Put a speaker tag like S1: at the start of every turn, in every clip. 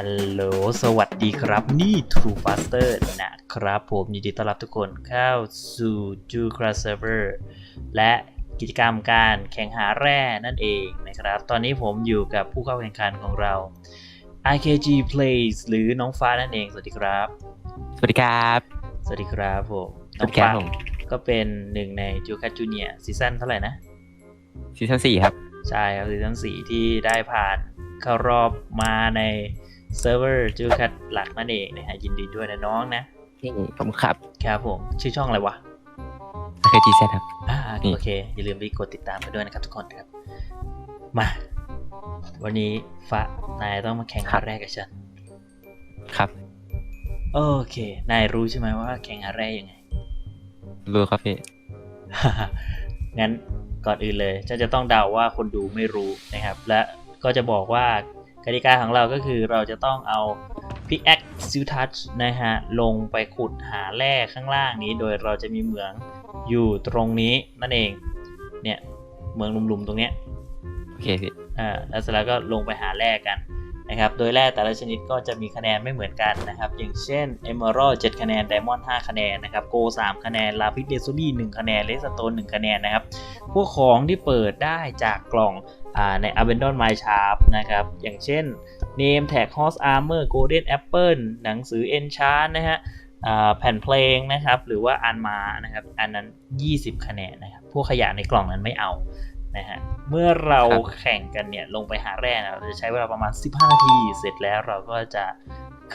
S1: ฮัลโหล สวัสดีครับ นี่ True Faster นะครับผมยินดีต้อนรับทุกคนเข้าสู่ j u c r a Server และกิจกรรมการแข่งหาแร่นั่นเองนะครับ ตอนนี้ผมอยู่กับผู้เข้าแข่งขันของเรา IKG Plays หรือน้องฟ้านั่นเอง สวัสดีครับ
S2: สวัสดีครับ
S1: สวัสดีครับผม
S2: สวัสดีครับผม
S1: ก็เป็นหนึ่งใน j u c a Junior ซีซั่นเท่าไหร่นะ
S2: ซีซั่นสี่ครับ
S1: ใช่ครับซีซั่นสี่ที่ได้ผ่านเข้ารอบมาใน เซิร์ฟเวอร์จูคัดหลักนั่นเองนะฮะยินดีด้วยนะน้องนะ
S2: นี่ผมครับ
S1: ครับผม ชื่อช่องอะไรวะ
S2: เคยทีแซครับ
S1: อ่า
S2: นี่
S1: โอเค อย่าลืมไปกดติดตามกันด้วยนะครับทุกคนครับ มา วันนี้ฟ้านายต้องมาแข่งหาแรกกับฉัน
S2: ครับ
S1: โอเค นายรู้ใช่ไหมว่าแข่งหาแรกยังไง
S2: รู้ครับพี่
S1: งั้นก่อนอื่นเลยจะจะต้องเดาว่าคนดูไม่รู้นะครับ และก็จะบอกว่า กติกาของเราก็คือเราจะต้องเอา pickaxe s i l touch นะฮะ ลงไปขุดหาแร่ข้างล่างนี้ โดยเราจะมีเหมืองอยู่ตรงนี้นั่นเอง เนี่ยเหมืองหลุมๆตรงเนี้ย
S2: โอเคพี่
S1: อ่าแล้วเสร็จแล้วก็ลงไปหาแร่กันนะครับ โดยแร่แต่ละชนิดก็จะมีคะแนนไม่เหมือนกันนะครับ อย่างเช่น Emerald 7คะแนน Diamond 5คะแนนนะครับ Gold 3คะแนน Lapis Lazuli 1คะแนน Redstone 1คะแนนนะครับ พวกของที่เปิดได้จากกล่องอ่า ใน Abandon Mine Shaft นะครับ อย่างเช่น Name Tag Horse Armor Golden Apple หนังสือ Enchant นะฮะแผ่นเพลงนะครับ หรือว่าอันมานะครับ อันนั้น 20 คะแนนนะครับ พวกขยะในกล่องนั้นไม่เอานะฮะ เมื่อเราแข่งกันเนี่ยลงไปหาแร่เราจะใช้เวลาประมาณ 15 นาที เสร็จแล้วเราก็จะ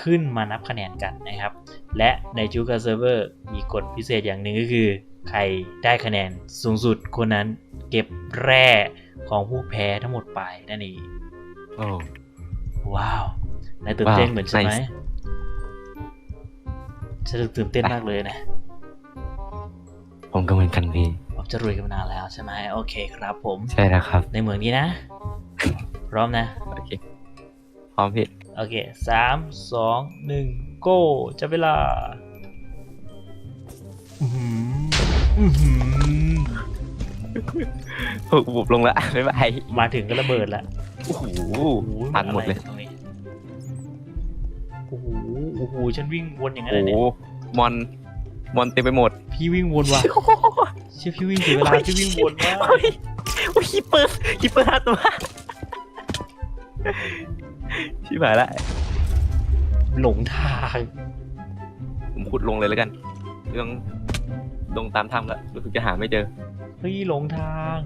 S1: ขึ้นมานับคะแนนกันนะครับ และในจูการ์เซิร์ฟเวอร์มีกฎพิเศษอย่างหนึ่งก็คือ ใครได้คะแนนสูงสุดคนนั้นเก็บแร่ ของผู้แพ้ทั้งหมดไปนั่นเอง
S2: โอ้
S1: ว้าวนายตื่นเต้น
S2: ว้าว
S1: เหมือนใช่ไหม
S2: nice
S1: ฉันตื่นเต้นมากเลยนะ
S2: ผมก็เหมือนกันพี่
S1: ผมจะรวยกันมานานแล้วใช่ไหมโอเคครับผม
S2: ใช่แล้วครับ
S1: ในเมืองนี้นะ พร้อมนะ
S2: โอเค พร้อมพี่
S1: โอเคสามสองหนึ่งโก้จะเวลา อื้อหืออื้อหือ
S2: ผม บุบลงละบ๊ายบาย
S1: มาถึงก็ระเบิดละ
S2: โอ้โห
S1: โอ้โตั
S2: นหมดเลย
S1: อะไรตรงนี้โอ้โหโอ้โหฉันวิ่งวนอย่างนั้น
S2: โอ้
S1: เลย
S2: โห
S1: เนี่ย
S2: มอนมอนเต็มไปหมด
S1: พี่วิ่งวนว่ะเชื่อพี่วิ่งเสียเวลาพี่วิ่งวนมาก
S2: โอ้ยโอ้ยคิปเปอร์คิปเปอร์ห้าตัวชิบหายละ
S1: หลงทาง
S2: ผมขุดลงเลยแล้วกันเรื่องลงตามถ้ำแล้วรู้สึกจะหาไม่เจอ
S1: เฮ้ยหลงทาง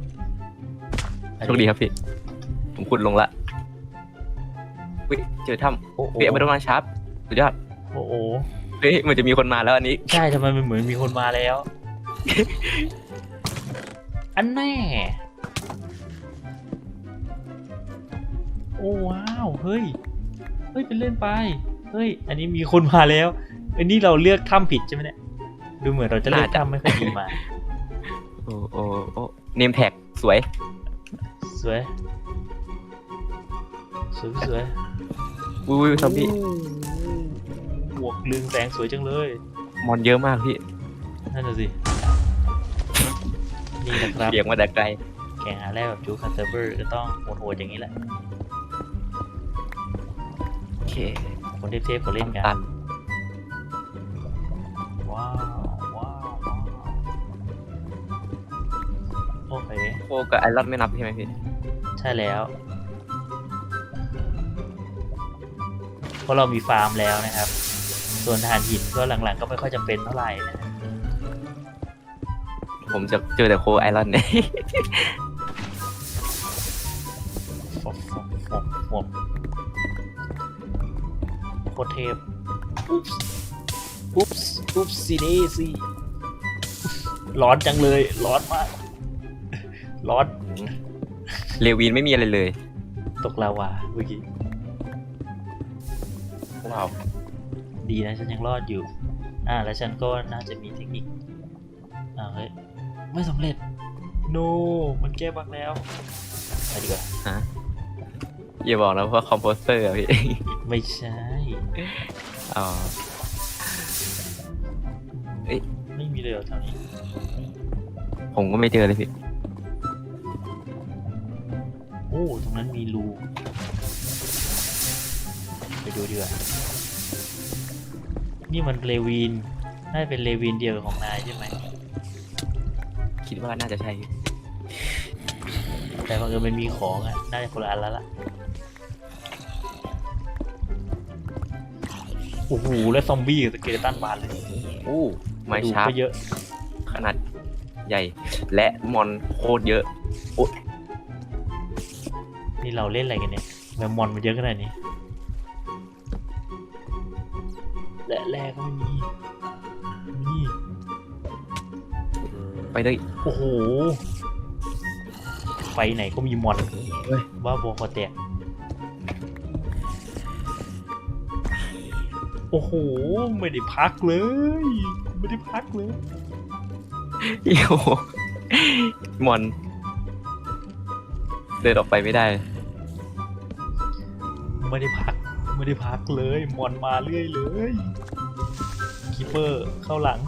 S2: โชคดีครับพี่ ผมขุดลงละวิเจอถ้ำ
S1: โอ้โห
S2: เปียกไปประมาณชาร์ปสุดยอด
S1: โอ้โห
S2: เฮ้ยมันจะมีคนมาแล้วอันนี้
S1: ใช่ทำไมมันเหมือนมีคนมาแล้ว อันแน่ โอ้ว้าวเฮ้ยเฮ้ยเป็นเล่นไปเฮ้ย อันนี้มีคนมาแล้วอันนี้เราเลือกถ้ำผิดใช่ไหมเนี่ยดูเหมือนเราจะเลือก
S2: น่าจะ
S1: ถ้ำไม่ค่อยดีมา
S2: โอ้โอ้โอ้เนมแท็กสวย
S1: สวย สวยสวย
S2: อุ้ยซอมบี้
S1: บวกเรืองแสงสวยจังเลย
S2: มอนเยอะมากพี่
S1: นั่นน่ะสินี่นะครับ
S2: เสียงมาแต่ไกล
S1: แข่งหาแรกแบบจูคันเซอร์เวอร์ก็ต้องโหดๆอย่างนี้แหละ
S2: โอเค
S1: คนเทพๆเขาเล่นกั
S2: ตั
S1: น โค
S2: กับไอรอนไม่นับใช่ไหมพี่
S1: ใช่แล้ว เพราะเรามีฟาร์มแล้วนะครับ ส่วนฐานหินก็หลังๆ ก็ไม่ค่อยจำเป็นเท่าไหร่นะ
S2: ผมจะเจอแต่โคไอรอนเนี่ย
S1: ฟบฟบฟบฟบโคตรเทพอุ๊บส์อุ๊บส์อุ๊บซีเดซี่ร้อนจังเลย ร้อนมาก ร้อน
S2: เลวินไม่มีอะไรเลย
S1: ตกลาวาเมื่อกี้
S2: ว้าว
S1: ดีนะฉันยังรอดอยู่ อ่า แล้วฉันก็น่าจะมีเทคนิคอ่าเฮ้ยไม่สำเร็จ โน มันแก้บักแล้วไปดีกว่า
S2: อย่าบอกนะว่าคอมโพสเตอร์อะพี่
S1: ไม่ใช่
S2: อ๋อ เอ้ย
S1: ไม่มีเลยเหรอแถวนี้
S2: ผมก็ไม่เจอเลยพี่
S1: โอ้ตรงนั้นมีรูไปดูดีกว่านี่มันเลวินน่าจะเป็นเลวินเดียวกับของนายใช่ไหม
S2: คิดว่าน่าจะใช่
S1: แต่บังเอิญมันมีของอะน่าจะคนละอันแล้วล่ะโอ้โหแล้วซอมบี้กับสเกเลตันบานเลย
S2: โอ้ไม้
S1: ดู
S2: ชาร์ป
S1: ก็เยอะ
S2: ขนาดใหญ่ และมอนโคตรเยอะ
S1: นี่เราเล่นอะไรกันเนี่ยแมมมอนมันเยอะขนาดนี้ และแรกก็ไม่มีนี่
S2: ไปเลย
S1: โอ้โหไปไหนก็มีมอน
S2: เฮ้ย
S1: บ้าบอคอแตกโอ้โห ไม่ได้พักเลย ไม่ได้พักเลย
S2: โอ้โหมอน เดินออกไปไม่ได้
S1: ไม่ได้พัก ไม่ได้พักเลยมอนมาเรื่อยเลยคีเปอร์เข้าหลัง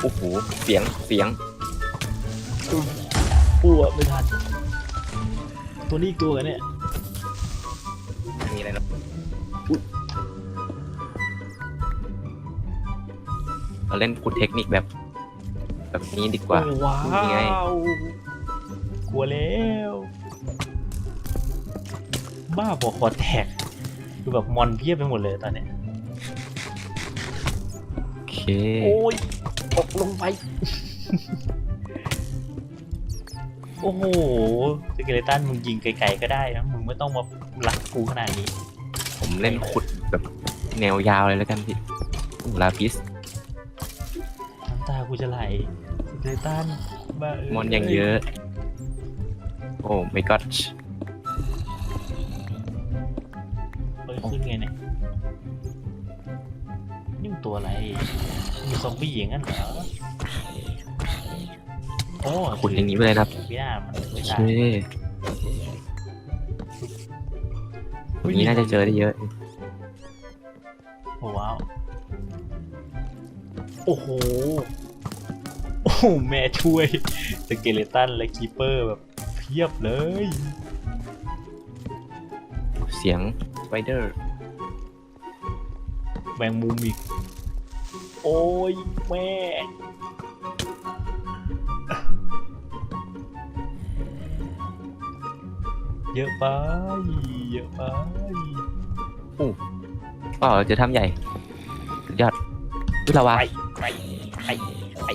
S2: โอ้โห เสียง เสียง
S1: ปัวไม่ทัน ตัวนี้อีกตัวกันเนี่ย
S2: มีอะไรนะอุ๊ยเราเล่นพูดเทคนิคแบบ แบบนี้ดีกว่า
S1: โอ้ว้า
S2: นี่ไง
S1: ว กลัวแล้ว บ้าบอคอแตกคือแบบมอนเพียบไปหมดเลยตอนเนี้ย
S2: โอเค
S1: โอ้ยตกลงไป โอ้โหสเกเลตันมึงยิงไกลๆก็ได้นะมึงไม่ต้องมาหลักกูขนาดนี้
S2: ผมเล่นขุดแบบแนวยาวเลยแล้วกันพี่อู้ลาพิส
S1: น้ำตากูจะไหลสเกเลตันบ้าเม
S2: อนยังเยอะ โอ้ไม่ก็
S1: เขึ้นไงเนี่ยนี่มันตัวอะไร มีซอมบี้อย่างนั้นเหรอ โอ้
S2: ขุดอย่างนี้ไปเลยนะครับ
S1: พี่อามัน
S2: โอ
S1: ไม่
S2: เค
S1: ตาย
S2: วันนี้น่าจะเจอได้เยอะ
S1: โอ้ว้าว โอ้โห โอ้โหแม่ช่วยสเกเลตันและคีเปอร์แบบเพียบเลย
S2: เสียงส ไปเดอร์
S1: แมงมุมอีก โอ้ยแม่ เยอะไป เยอะไป
S2: ก็เราจะทำใหญ่สุดยอดพุทธวา
S1: ไปไปไปไป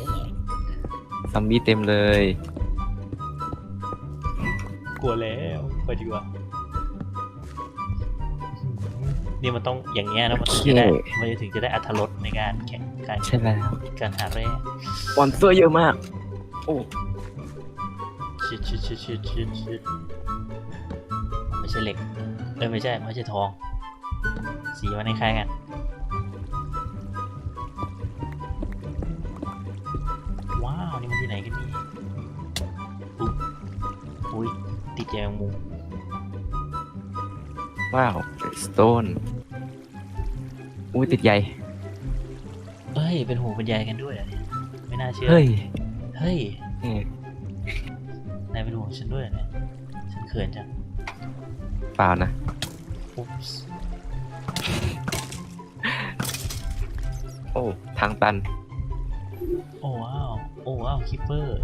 S2: ซัมบี้เต็มเลย
S1: กลัวแล้ว ไปดีกว่า นี่มันต้องอย่างเงี้ยนะมันถึงจะได้
S2: โอเค
S1: มันจะถึงจะได้อัธรสในการแข่งการ
S2: ใช่แล้ว
S1: การหาแร่
S2: สปอนเซอร์เยอะมาก โอ้
S1: ชิดชิดชิดชิดชิดชิดไม่ใช่เหล็กเอ้ยไม่ใช่ไม่ใช่ทอง สีมันคล้ายๆกันว้าวนี่มันที่ไหนกันนี่อุ๊ยอุ้ยติดแยงมุม
S2: ว้าวสโตน อุ้ยติดใหญ่
S1: เอ้ย เป็นหูเป็นใยกันด้วยเหรอเนี่ยไม่น่าเชื่อ
S2: เฮ้ย
S1: เฮ้ย
S2: นี่
S1: นายเป็นห่วงฉันด้วยเหรอเนี่ยฉันเขินจัง
S2: เปล่านะ
S1: อุ๊ปส์
S2: โอ้ทางตัน
S1: โอ้ว้าว โอ้ว้าวคิปเปอร์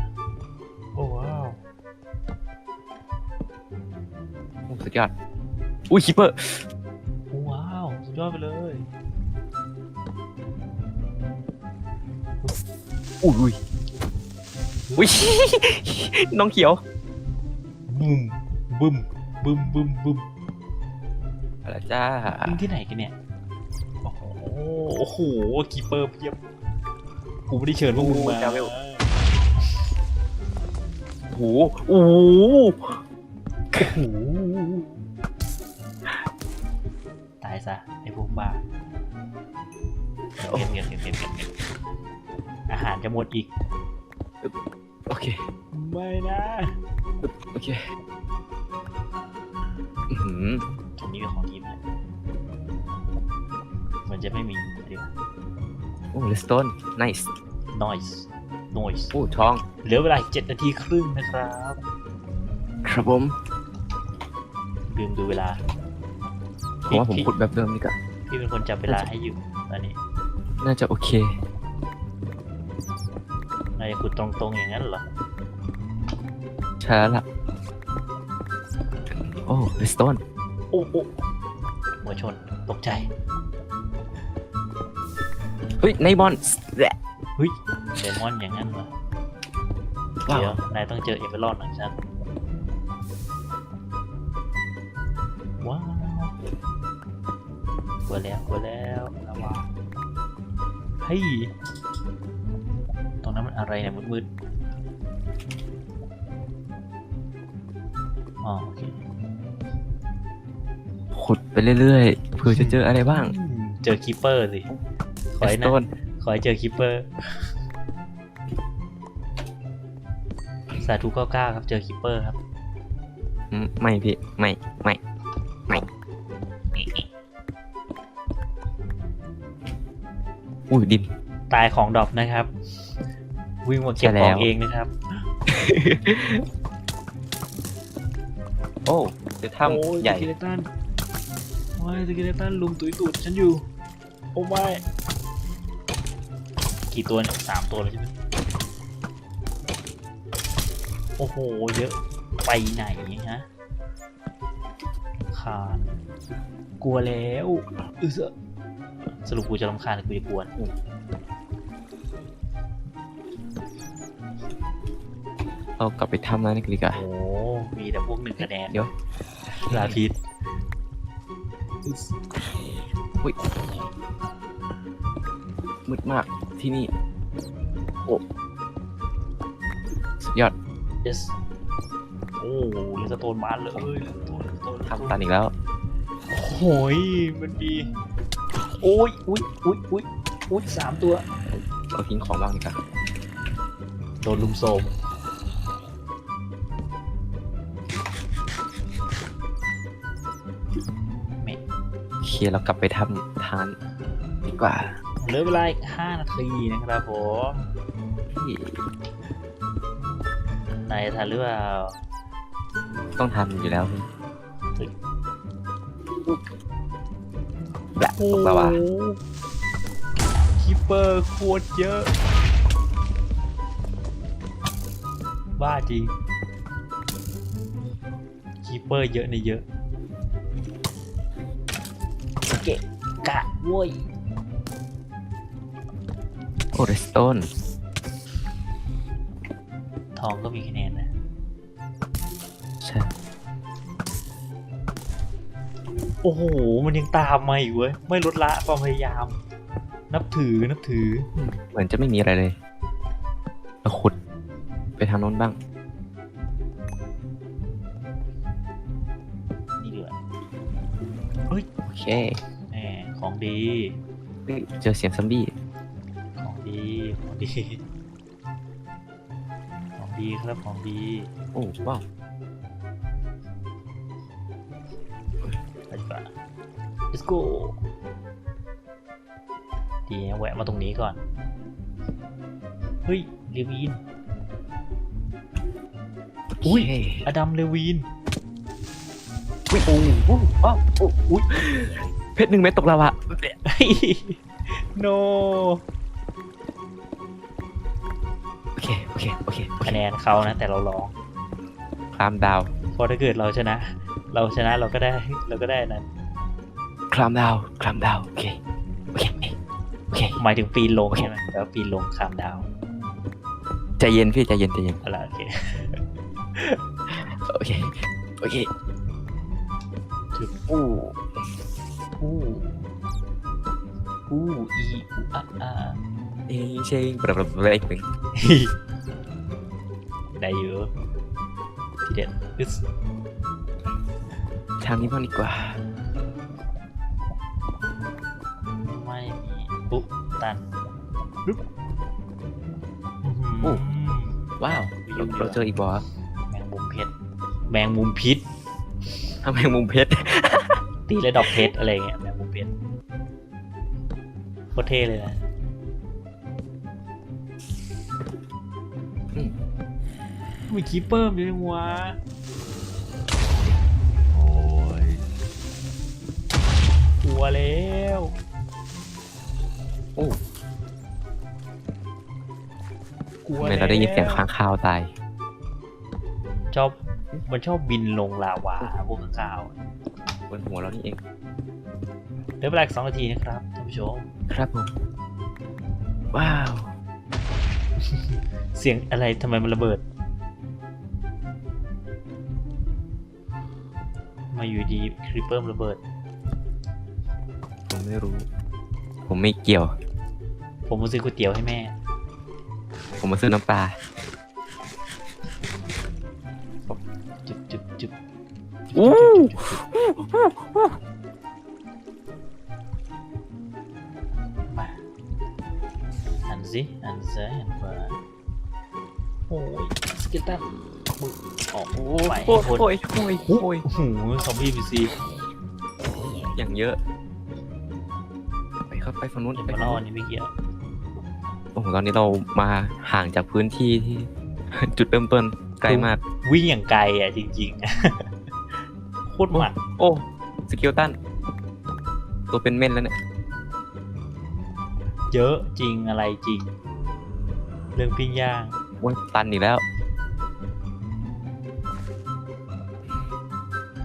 S1: โอ้ว้าว
S2: โอ้สุดยอดอุ้ยคิปเปอร์
S1: โอ้ว้าว สุดยอดไปเลย
S2: อุ้ยอุ้ยอุ้ยน้องเขียว
S1: บึ้มบึ้มบึ้มบึ้มบึ้ม
S2: อะไรจ้า
S1: มึงที่ไหนกันเนี่ย โอ้โหโอ้โหคีเปอร์เพียบกูไม่ได้เชิญพวกมึงมา
S2: โอ้โหโอ้โหโอ้โห
S1: โอ้โหตายซะไอ้พวกบ้าเก็บเก็บเก็บเก็บเก็บเก็บ อาหารจะหมดอีก
S2: โอเค
S1: ไม่นะ
S2: โอเคอื้อหือ
S1: ตรงนี้เป็นของทีมเลยมันจะไม่มีเดี๋ยว
S2: โอ้เลสโตน nice
S1: noise noise
S2: โอ้ทอง
S1: เหลือเวลาอีกเจ็ดนาทีครึ่งนะครับ
S2: ครับผม
S1: ลืมดูเวลา
S2: ผมว่าผม
S1: พี่
S2: ขุดแบบเดิมนี่ก็
S1: พี่เป็นคนจับเวลาให้อยู่ตอนนี้
S2: น่าจะโอเค
S1: นายจะขุดตรงๆอย่างนั้นเหรอ
S2: ใช่แล้วล่ะโอ้เรสโตน
S1: โอ้โอ้หัวชนตกใจ
S2: เฮ้ยในบอลแหละ
S1: เฮ้ยเดมอนอย่างนั้นเหรอ
S2: ว้าว
S1: เดี๋ยว นายต้องเจอเอเวอร์ลอนหลังฉัน ว้าวกลัวแล้วกลัวแล้วระวังเฮ้ยตรงนั้น มันอะไรเนี่ยมืดๆอ๋อโอเค
S2: ขุดไปเรื่อยๆเผื่อจะเจออะไรบ้าง
S1: อืมเจอคีเปอร์สิขอ
S2: เร
S1: ให้
S2: ส
S1: นะ
S2: โตน
S1: ขอให้เจอคีเปอร์สาธุเก้าเก้าครับเจอคีเปอร์ครับ
S2: ไม่พี่ไม่ไม่ไม่อุ้ยดิน
S1: ตายของดรอปนะครับ วิ่งมาเก็บ
S2: ใช่แล้
S1: ข
S2: ว
S1: องเองนะครับ
S2: โอ้เจอ
S1: โอ้ย
S2: ถ้ำใหญ่
S1: สกิเลตันว้ายสกิเลตันลุมตุยตูดฉันอยู่ โอ้ไม่กี่ตัวเนี่ยสามตัวเลยใช่ไหมโอ้โห เยอะไปไหนฮะคานกลัวแล้วอือเสอะสรุปกูจะรำคาญหรือกูจะกวน
S2: เรากลับไปทำแล้วนี่ดีกว่า
S1: โอ้มีแต่พวกหนึ่งคะแนน
S2: เดี๋ยว
S1: ลาพิษ
S2: มืดมากที่นี่ โอ้สุดยอด
S1: เอสโอ้เลสโตนมาเลยเลสโตนเลสโตน
S2: ทำตันอีกแล้ว
S1: โอ้ยมันดี โอ้ยอุ้ยอุ้ยอุ้ยอุ้ยสามตัว
S2: เราทิ้งของบ้างดีกว่า
S1: โดนลุมโซมไม่
S2: เคเรากลับไปทำทานดีกว่า
S1: เหลือเวลาอีกห้านาทีนะครับผม
S2: ที่
S1: นายจะทันหรือเปล่า
S2: ต้องทำอยู่แล้ว
S1: เฮ้ย
S2: แหละตกแล้วว่ะ
S1: คิปเปอร์โคตรเยอะ บ้าจริงคีเปอร์เยอะในเยอะ โว้ย
S2: โอ้เรสโตน
S1: ทองก็มีคะแนนนะ
S2: ใช่
S1: โอ้โห มันยังตามมาอีกเว้ย ไม่ลดละความพยายาม นับถือ นับถือ
S2: เหมือนจะไม่มีอะไรเลยเราขุดไปทางโน้นบ้าง
S1: นี่เดือด
S2: โอเค
S1: แหมของ ดี
S2: เฮ้ยเจอเสียงซอมบี้
S1: ของดีของดีของดีครับของดี
S2: โอ้ว้าว
S1: ไปดีกว่า let's go ดีนะแวะมาตรงนี้ก่อน เฮ้ยเลวีน อุ๊ย
S2: โเค
S1: อดัมเลวีน
S2: อุ้ยโอ้โหว้าวโอ้อุ้ยเพ ชรหนึ่งเม็ดตกลาวะ
S1: เฮ้ย no
S2: โอเคโอเค โอเค โอเค
S1: คะแนนเขานะ แต่เราร้อง
S2: คลามดาว
S1: เพราะถ้าเกิดเราชนะ เราชนะเราก็ได้เราก็ได้นั้น
S2: คลามดาวคลามดาวโอเค โอเค โอเค
S1: หมายถึงปีนลงใช่ไหมแล้วปีนลงคามดาว
S2: ใจเย็นพี่ใจเย็นใจเย็น
S1: เอาละโอเค
S2: โอเค โอเค
S1: จุด
S2: อู้
S1: อู้อู้อีอูอะอา
S2: เอ้ยเชงแบบแบบแบบอีกหนึ่ง
S1: ได้อยู่ทีเด็ดอึส
S2: ทางนี้บ้างดีกว่า
S1: ไม่มีปุ๊บตันปึ๊บ
S2: โอ้
S1: อื้อหือ
S2: ว้าวเราเราเจออีกบอส
S1: แมงมุมเพชรแมงมุมพิษ
S2: ทำไมมุมเพชร
S1: ตีและดอกเพชรอะไรเงี้ยแมงมุมเพชรโคตรเท่เลยนะ
S2: อืม
S1: มีคีเปอร์มีจังวะโอ้ยลัวแล้ว
S2: โอ้
S1: กลัว
S2: ทำไมเราได้ยินเสียงค้างคาวตาย
S1: ชอบมันชอบบินลงลาวาพวกข้างคาว
S2: บนหัวเรานี่เอง
S1: เหลือเวลาอีกสองนาทีนะครับท่านผู้ชม
S2: ครับผม ว้าว
S1: เสียงอะไรทำไมมันระเบิด มาอยู่ดีคริปเปิลระเบิด
S2: ผมไม่รู้ ผมไม่เกี่ยว
S1: ผมมาซื้อก๋วยเตี๋ยวให้แม่
S2: ผมมาซื้อน้ำปลา
S1: จุบจุบจุบ
S2: อู้
S1: มาหันสิหันซ้ายหันขวาโอ้ยสเกตตันมึงออก
S2: โอ้
S1: ไป
S2: โอ้ย
S1: พ้น
S2: โอ้ยโอ้ยโอ้ย
S1: โอ้โหซอมบี้บีซี
S2: อย่างเยอะ ไปครับไปฝั่งนู้น
S1: เดี๋ยว
S2: ไป
S1: มา
S2: ฝั่ง
S1: เนู้อั
S2: น
S1: นนี้ไม่เกี่ยว
S2: โอ้โหตอนนี้เรามาห่างจากพื้นที่ที่ จุดเริ่มต้นไกลมาก
S1: วิ่งอย่างไกลอะจริงๆ ตรมัน
S2: โอ้สกิลตันตัวเป็นเม่นแล้วเนี่ย
S1: เยอะจริงอะไรจริง เรื่องปิ้งย่าง
S2: โอ้ยตันอีกแล้ว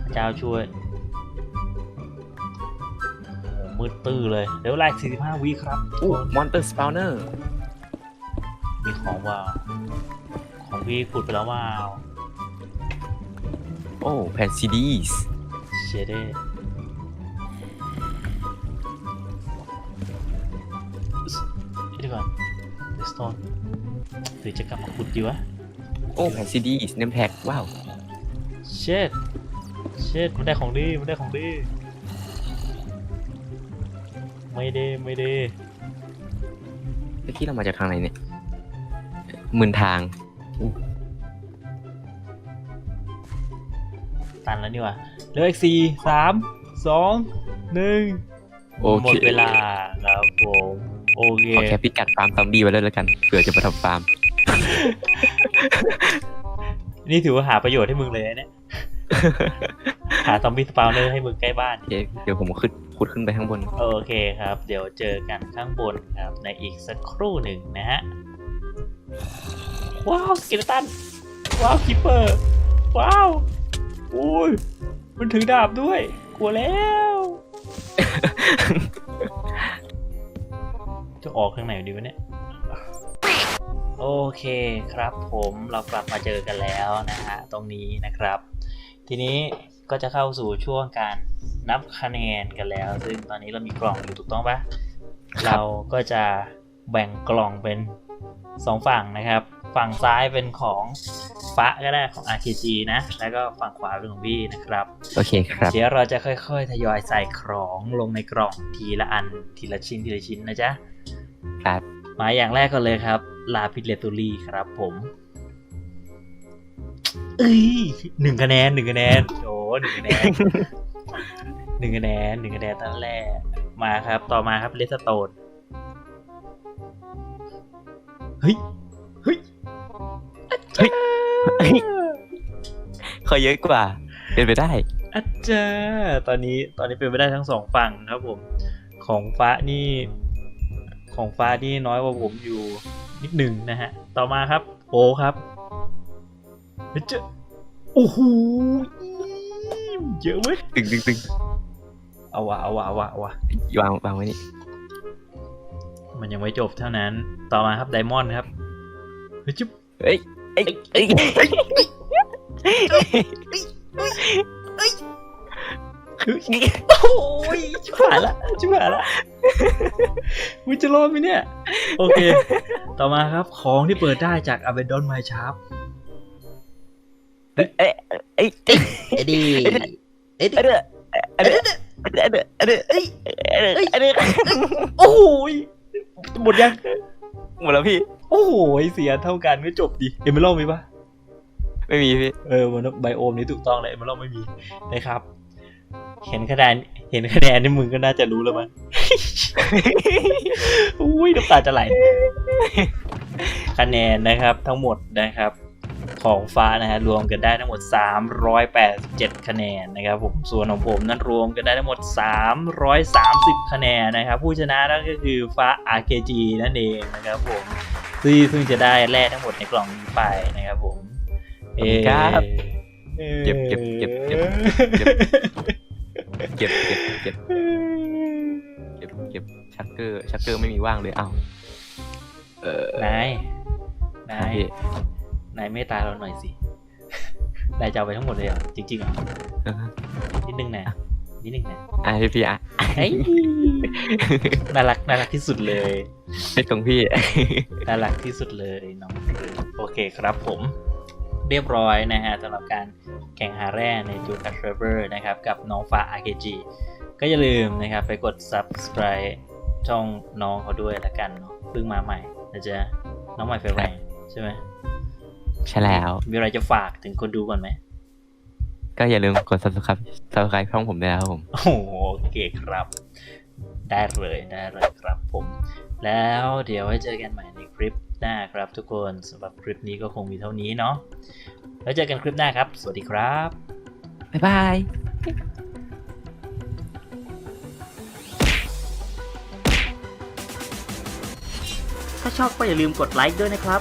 S1: พระเจ้าช่วยโอ้โหมืดตื้อเลยเดี๋ยวเวลาอีก45วิครับ
S2: อู้มอนเตอร์สปาวเนอร์
S1: มีของว่าวของพี่ขุดไปแล้วว่าว
S2: โอ้แผ่นซีดีส
S1: เชเด้เดี๋ยวก่อนเดสโตนหรือจะกลับมาขุดดีวะ
S2: โอ้แผ่นซีดีสเนมแท็กว้าว
S1: เช็ดเช็ดมันได้ของดีมันได้ของดี ไม่ได้ไม่ได้
S2: เมื่อกี้เรามาจากทางไหนเนี่ยหมื่นทาง
S1: ตันแล้วนี่หว่าเหลืออีกสี่สามสองหนึ่ง
S2: โอเค
S1: หมดเวลาครับผมโอเค
S2: ขอแค่พิกัดฟาร์มซอมบี้ไว้เลยแล้วกันเผื่อจะมาทำฟาร์ม
S1: นี่ถือว่าหาประโยชน์ให้มึงเลยนะเนี่ยหาซอมบี้สปาวเนอร์ให้มึงใกล้บ้าน
S2: โอเคเดี๋ยวผมขึ้นขุดขึ้นไปข้างบน
S1: โอเคครับ เดี๋ยวเจอกันข้างบนครับในอีกสักครู่หนึ่งนะฮะ ว้าวสเกเลตัน ว้าวคิปเปอร์ ว้าว อุ้ยมันถือดาบด้วย กลัวแล้ว จะออกข้างไหนดีวะเนี่ย โอเคครับผมเรากลับมาเจอกันแล้วนะฮะตรงนี้นะครับ ทีนี้ก็จะเข้าสู่ช่วงการนับคะแนนกันแล้ว ซึ่งตอนนี้เรามีกล่องอยู่ถูกต้องปะ
S2: ครับ
S1: เราก็จะแบ่งกล่องเป็นสองฝั่งนะครับ ฝั่งซ้ายเป็นของ ฟ้าก็ได้ของ RKG นะ แล้วก็ฝั่งขวาเป็นของพี่นะครับ
S2: โอเคครับ
S1: เดี๋ยวเราจะค่อยๆ ทยอยใส่ของลงในกล่องทีละอันทีละชิ้นทีละชิ้นนะจ๊ะ
S2: ครับ
S1: มาอย่างแรกก็เลยครับ ลาพิเลตูรี่ครับผมเอ้ยหนึ่งคะแนนหนึ่งคะแนนโอ้หนึ่งคะแนนหนึ่งคะแนนหนึ่งคะแนนตั้งแรกมาครับ ต่อมาครับเลสโตนเฮ้ยเฮ้ย
S2: เฮ้ยเฮ้ย ขอเยอะกว่า เป็นไปได้
S1: อาจารย์ตอนนี้ตอนนี้เป็นไปได้ทั้งสองฝั่งครับผม ของฟ้านี่ ของฟ้านี่น้อยกว่าผมอยู่นิดหนึ่งนะฮะ ต่อมาครับโอครับเฮ้ยเจ้าโอ้โหเยอะเว้ย
S2: ตึงตึงตึง
S1: เอาวะเอาวะเอาวะเอาวะ
S2: วางวางไว้นี่
S1: มันยังไม่จบเท่านั้น ต่อมาครับไดมอนด์ครับเฮ้ยจุ๊บ
S2: เอ้ย ไอ้ยเอ้ย
S1: โอ้ยชิบหายละชิบหายละวิจะรอดไหมเนี่ย โอเค ต่อมาครับของที่เปิดได้จาก Abandon My Shop
S2: เอ้ยเอ้ยเอ้ยเอ้ย
S1: เอ็ดดี้เอ็ดดี้
S2: เอ็ด้เอเด้เอ็ด้เอเด้เอ็ดดี้
S1: โอ้ยหมดยัง
S2: หมดแล้วพี่
S1: โอ้โหยเสียเท่ากันก็จบดิเอเมอรัลมีปะ
S2: ไม่มีพี่
S1: เออมันไบโอมนี้ถูกต้องเลยเอเมอรัลไม่มีนะครับ เห็นคะแนนเห็นคะแนนนี่มึงก็น่าจะรู้แล้วมั้งอุ้ยน้ำตาจะไหลคะแนนนะครับทั้งหมดนะครับ ขของฟ้านะฮะรวมกันได้ทั้งหมด 387 คะแนนนะครับผมส่วนของผมนั้นรวมกันได้ทั้งหมด 330 คะแนนนะครับผู้ชนะนั่นก็คือฟ้า RKG นั่นเองนะครับผมซึ่งซึ่งจะได้แร่ทั้งหมดในกล่องนี้ไปนะครับผมเอ่อ
S2: ครับ
S1: อ่อ
S2: เก็บเก็บเก็บเก็บเก็บเก็บเก็บเก็บเก็บเก็บชักเกอร์ชักเกอร์ไม่มีว่างเลยเอ้าเออนา
S1: ยนาย
S2: พี่
S1: นายเมตตาเราหน่อยสินายจะเอาไปทั้งหมดเลยเหรอจริงๆเหรอ
S2: เออ
S1: นิดนึงนะนิดนึงนะ
S2: อะพี่พี่อะ
S1: เอ้ยน่ารักน่ารักที่สุดเลย
S2: ไม่ตรงพี่
S1: น่ารักที่สุดเลยน้องเฟิร์นโอเคครับผมเรียบร้อยนะฮะสำหรับการแข่งหาแร่ในจูคัสเทรเวอร์นะครับ กับน้องฟ้า RKG ก็อย่าลืมนะครับ ไปกด subscribe ช่องน้องเขาด้วยละกันเนาะเพิ่งมาใหม่นะจ๊ะน้องใหม่ไฟแรงใช่ไหม
S2: ใช่แล้ว
S1: มีอะไรจะฝากถึงคนดูก่อนไหม
S2: ก็อย่าลืมกด subscribe subscribe ช่องผมด้วยนะครับผม
S1: โอ้โหโอเคครับ ได้เลยได้เลยครับผม แล้วเดี๋ยวไว้เจอกันใหม่ในคลิปหน้าครับทุกคนสำหรับคลิปนี้ก็คงมีเท่านี้เนาะแล้วเจอกันคลิปหน้าครับ สวัสดีครับ
S2: บ๊ายบาย
S3: ถ้าชอบก็อย่าลืมกดไลค์ด้วยนะครับ